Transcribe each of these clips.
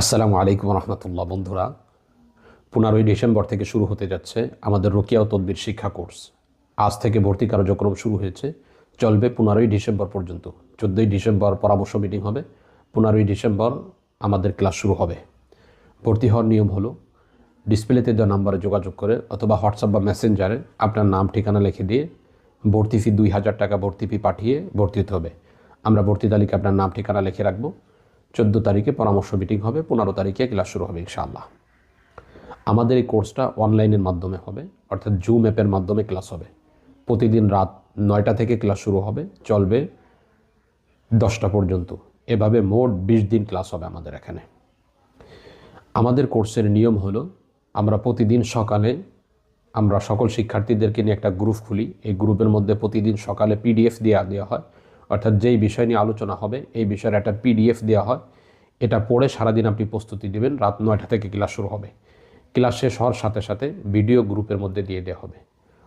আসসালামু আলাইকুম রহমতুল্লাহ বন্ধুরা। পনেরোই ডিসেম্বর থেকে শুরু হতে যাচ্ছে আমাদের রোকিয়া ও তদ্বির শিক্ষা কোর্স। আজ থেকে ভর্তি কার্যক্রম শুরু হয়েছে। চলবে পনেরোই ডিসেম্বর পর্যন্ত। চোদ্দোই ডিসেম্বর পরামর্শ মিটিং হবে। পনেরোই ডিসেম্বর আমাদের ক্লাস শুরু হবে। ভর্তি হওয়ার নিয়ম হলো, ডিসপ্লেতে দেওয়া নাম্বারে যোগাযোগ করে অথবা হোয়াটসঅ্যাপ বা মেসেঞ্জারে আপনার নাম, ঠিকানা লিখে দিয়ে ভর্তি ফি দুই হাজার টাকা ভর্তি ফি পাঠিয়ে ভর্তি হতে হবে। আমরা ভর্তি তালিকা আপনার নাম, ঠিকানা লিখে রাখব। চোদ্দ তারিখে পরামর্শ মিটিং হবে, পনেরো তারিখে ক্লাস শুরু হবে ইনশাআল্লাহ। আমাদের এই কোর্সটা অনলাইনের মাধ্যমে হবে, অর্থাৎ জুম অ্যাপের মাধ্যমে ক্লাস হবে। প্রতিদিন রাত নয়টা থেকে ক্লাস শুরু হবে, চলবে দশটা পর্যন্ত। এভাবে মোট বিশ দিন ক্লাস হবে আমাদের এখানে। আমাদের কোর্সের নিয়ম হলো, আমরা প্রতিদিন সকালে, আমরা সকল শিক্ষার্থীদেরকে নিয়ে একটা গ্রুপ খুলি। এই গ্রুপের মধ্যে প্রতিদিন সকালে পিডিএফ দেওয়া দেওয়া হয়। অর্থাৎ যেই বিষয় নিয়ে আলোচনা হবে, এই বিষয়ের একটা পিডিএফ দেওয়া হয়। এটা পড়ে সারাদিন আপনি প্রস্তুতি দেবেন রাত নয়টা থেকে ক্লাস শুরু হবে। ক্লাস শেষ হওয়ার সাথে সাথে ভিডিও গ্রুপের মধ্যে দিয়ে দেওয়া হবে।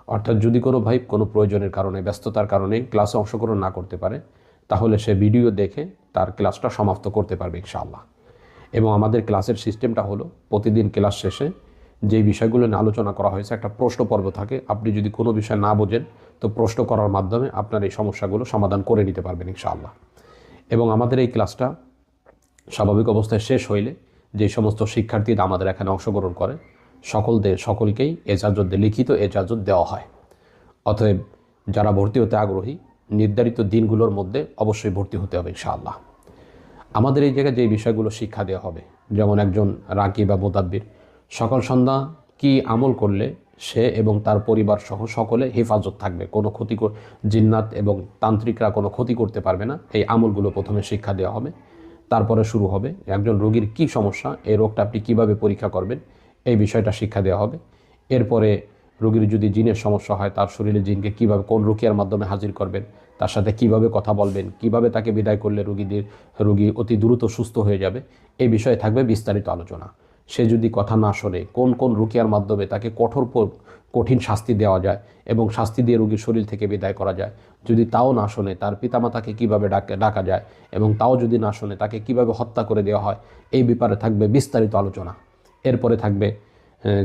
অর্থাৎ যদি কোনো ভাই কোনো প্রয়োজনের কারণে, ব্যস্ততার কারণে ক্লাসে অংশগ্রহণ না করতে পারে, তাহলে সে ভিডিও দেখে তার ক্লাসটা সমাপ্ত করতে পারবে ইনশাআল্লাহ। এবং আমাদের ক্লাসের সিস্টেমটা হলো, প্রতিদিন ক্লাস শেষে যে বিষয়গুলো নিয়ে আলোচনা করা হয়েছে, একটা প্রশ্ন পর্ব থাকে। আপনি যদি কোনো বিষয় না বোঝেন, তো প্রশ্ন করার মাধ্যমে আপনার এই সমস্যাগুলো সমাধান করে নিতে পারবেন ইনশাআল্লাহ। এবং আমাদের এই ক্লাসটা স্বাভাবিক অবস্থায় শেষ হইলে যে সমস্ত শিক্ষার্থীরা আমাদের এখানে অংশগ্রহণ করে, সকলদের, সকলকেই এজাজত লিখিত এজাজত দেওয়া হয়। অতএব যারা ভর্তি হতে আগ্রহী, নির্ধারিত দিনগুলোর মধ্যে অবশ্যই ভর্তি হতে হবে ইনশাআল্লাহ। আমাদের এই জায়গায় যে বিষয়গুলো শিক্ষা দেওয়া হবে, যেমন একজন রাকি বা মোতাব্বির সকাল সন্ধ্যা কি আমল করলে সে এবং তার পরিবার সহ সকলে হেফাজত থাকবে? কোনো ক্ষতি জিন্নাত এবং তান্ত্রিকরা কোনো ক্ষতি করতে পারবে না। এই আমলগুলো প্রথমে শিক্ষা দেওয়া হবে। তারপরে শুরু হবে একজন রোগীর কি সমস্যা, এই রোগটা আপনি কীভাবে পরীক্ষা করবেন, এই বিষয়টা শিক্ষা দেওয়া হবে। এরপরে রোগীর যদি জিনের সমস্যা হয়, তার শরীরে জিনকে কীভাবে, কোন রুকিয়ার মাধ্যমে হাজির করবেন, তার সাথে কীভাবে কথা বলবেন, কীভাবে তাকে বিদায় করলে রোগীদের, রোগী অতি দ্রুত সুস্থ হয়ে যাবে, এই বিষয়ে থাকবে বিস্তারিত আলোচনা। সে যদি কথা না শোনে, কোন কোন রুকিয়ার মাধ্যমে তাকে কঠোর কঠিন শাস্তি দেওয়া যায় এবং শাস্তি দিয়ে রোগীর শরীর থেকে বিদায় করা যায়? যদি তাও না শোনে, তার পিতামাতাকে কীভাবে ডাকে, ডাকা যায়? এবং তাও যদি না শোনে, তাকে কীভাবে হত্যা করে দেওয়া হয়? এই ব্যাপারে থাকবে বিস্তারিত আলোচনা। এরপরে থাকবে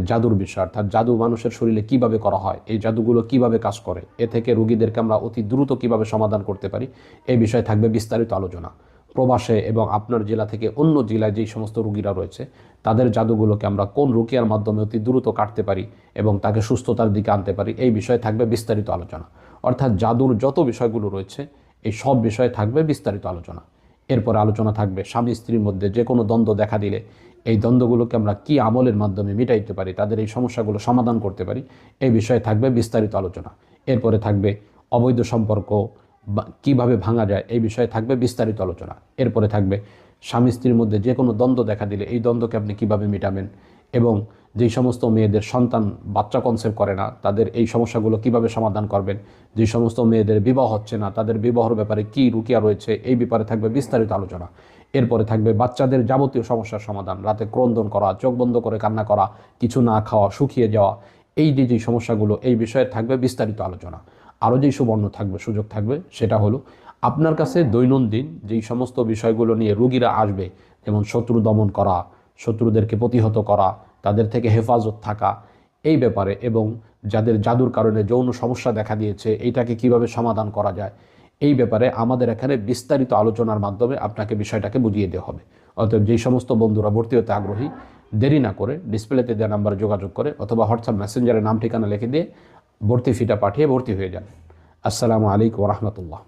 জাদুর বিষয়, অর্থাৎ জাদু মানুষের শরীরে কীভাবে করা হয়? এই জাদুগুলো কীভাবে কাজ করে? এ থেকে রুগীদেরকে আমরা অতি দ্রুত কীভাবে সমাধান করতে পারি? এই বিষয়ে থাকবে বিস্তারিত আলোচনা। প্রবাসে এবং আপনার জেলা থেকে অন্য জেলায় যেই সমস্ত রুগীরা রয়েছে, তাদের জাদুগুলোকে আমরা কোন রুকিয়ার মাধ্যমে অতি দ্রুত কাটতে পারি এবং তাকে সুস্থতার দিকে আনতে পারি, এই বিষয়ে থাকবে বিস্তারিত আলোচনা। অর্থাৎ জাদুর যত বিষয়গুলো রয়েছে, এই সব বিষয়ে থাকবে বিস্তারিত আলোচনা। এরপর আলোচনা থাকবে স্বামী স্ত্রীর মধ্যে যে কোনো দ্বন্দ্ব দেখা দিলে, এই দ্বন্দ্বগুলোকে আমরা কি আমলের মাধ্যমে মিটাইতে পারি, তাদের এই সমস্যাগুলো সমাধান করতে পারি, এই বিষয়ে থাকবে বিস্তারিত আলোচনা। এরপরে থাকবে অবৈধ সম্পর্ক কীভাবে ভাঙা যায়, এই বিষয়ে থাকবে বিস্তারিত আলোচনা। এরপরে থাকবে স্বামী স্ত্রীর মধ্যে যে কোনো দ্বন্দ্ব দেখা দিলে এই দ্বন্দ্বকে আপনি কীভাবে মেটাবেন এবং যেই সমস্ত মেয়েদের সন্তান বাচ্চা কনসেপ্ট করে না, তাদের এই সমস্যাগুলো কীভাবে সমাধান করবেন? যে সমস্ত মেয়েদের বিবাহ হচ্ছে না, তাদের বিবাহর ব্যাপারে কি রুকিয়া রয়েছে, এই ব্যাপারে থাকবে বিস্তারিত আলোচনা। এরপরে থাকবে বাচ্চাদের যাবতীয় সমস্যার সমাধান, রাতে ক্রন্দন করা, চোখ বন্ধ করে কান্না করা, কিছু না খাওয়া, শুকিয়ে যাওয়া, এই যে যে সমস্যাগুলো, এই বিষয়ে থাকবে বিস্তারিত আলোচনা। আরও যেই সুবর্ণ থাকবে, সুযোগ থাকবে, সেটা হলো আপনার কাছে দৈনন্দিন যেই সমস্ত বিষয়গুলো নিয়ে রুগীরা আসবে, যেমন শত্রু দমন করা, শত্রুদেরকে প্রতিহত করা, তাদের থেকে হেফাজত থাকা, এই ব্যাপারে এবং যাদের জাদুর কারণে যৌন সমস্যা দেখা দিয়েছে এইটাকে কীভাবে সমাধান করা যায়, এই ব্যাপারে আমাদের এখানে বিস্তারিত আলোচনার মাধ্যমে আপনাকে বিষয়টাকে বুঝিয়ে দেওয়া হবে। অতএব যেই সমস্ত বন্ধুরা ভর্তি হতে আগ্রহী, দেরি না করে ডিসপ্লেতে দেওয়া নাম্বারে যোগাযোগ করে অথবা হোয়াটসঅ্যাপ মেসেঞ্জারে নাম ঠিকানা লিখে দিয়ে ভর্তি ফিটা পাঠিয়ে ভর্তি হয়ে যান। আসসালামু আলাইকুম রহমতুল্লাহ।